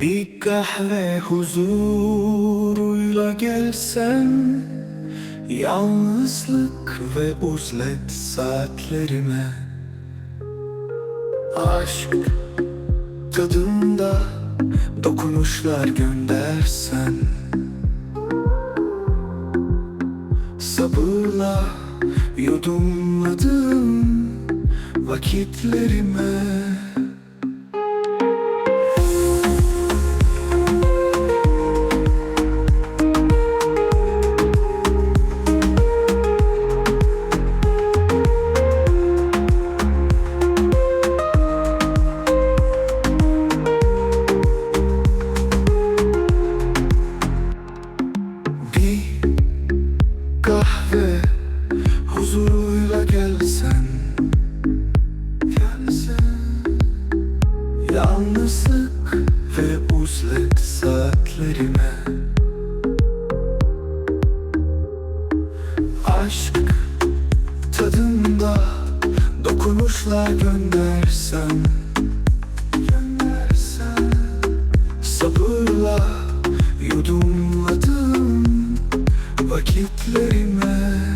Bir kahve huzuruyla gelsen Yalnızlık ve uzlet saatlerime. Aşk tadında dokunuşlar göndersen Sabırla yudumladım vakitlerime yalnızlık ve uzlet saatlerime. Aşk tadında dokunuşlar göndersen Sabırla yudumladım vakitlerime.